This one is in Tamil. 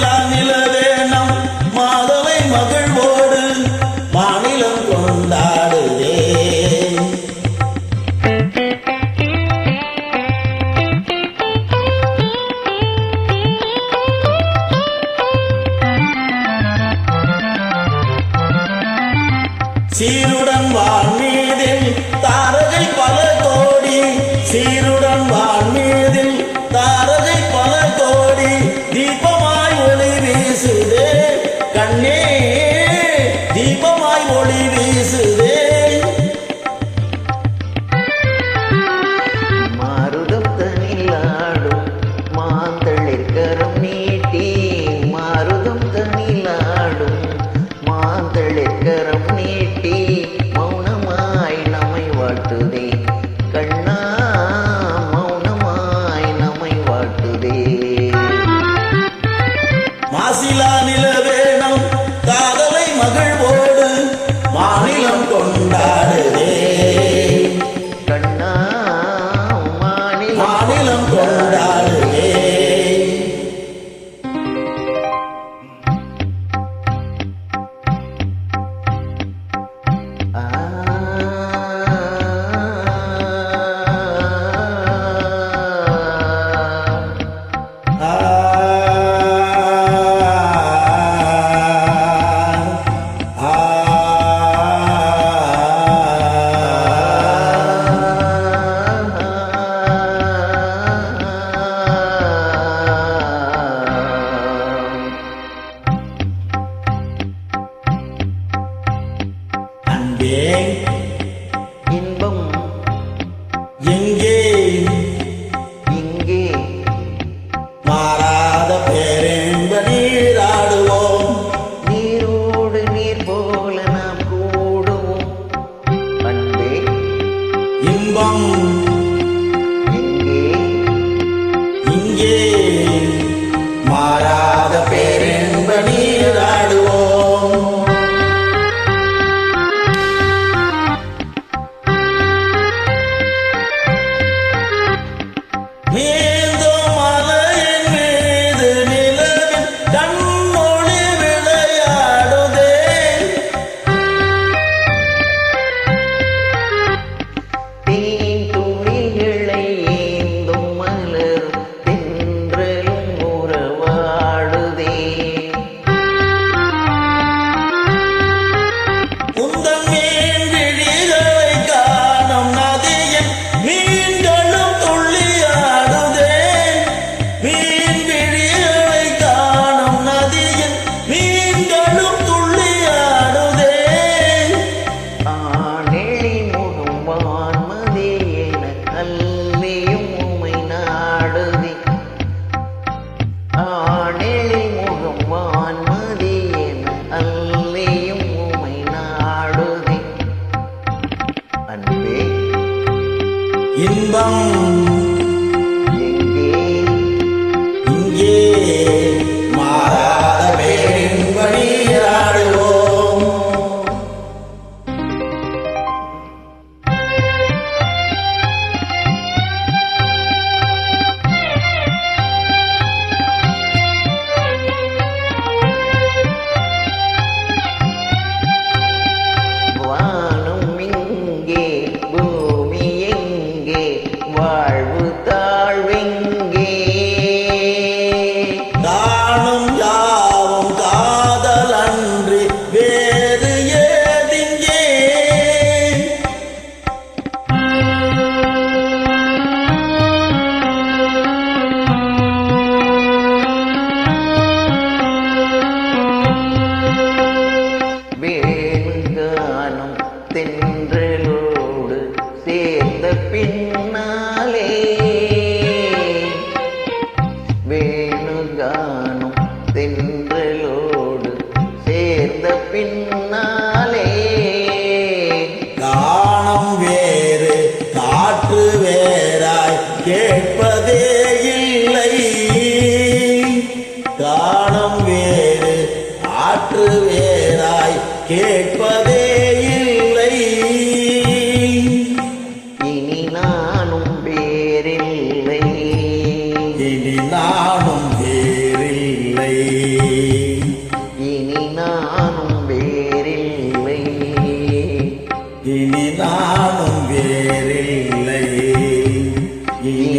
கொண்டான் நிலவே நம் மாதவை மகிழ்வோடு மாநிலம் சீருடன் வாழ்வி மாசிலா நிலவேணம். காதலை மகிழ்வோடு மாநிலம் கொண்டாடுதே. மாநிலம் கொண்டாடு. biển இன்பம் கேட்பதே இல்லை இனி நானும் வேறில்லை. இனி நானும் வேறில்லை. இனி நானும் வேறில்லை. இனி நானும் வேறில்லை. இனி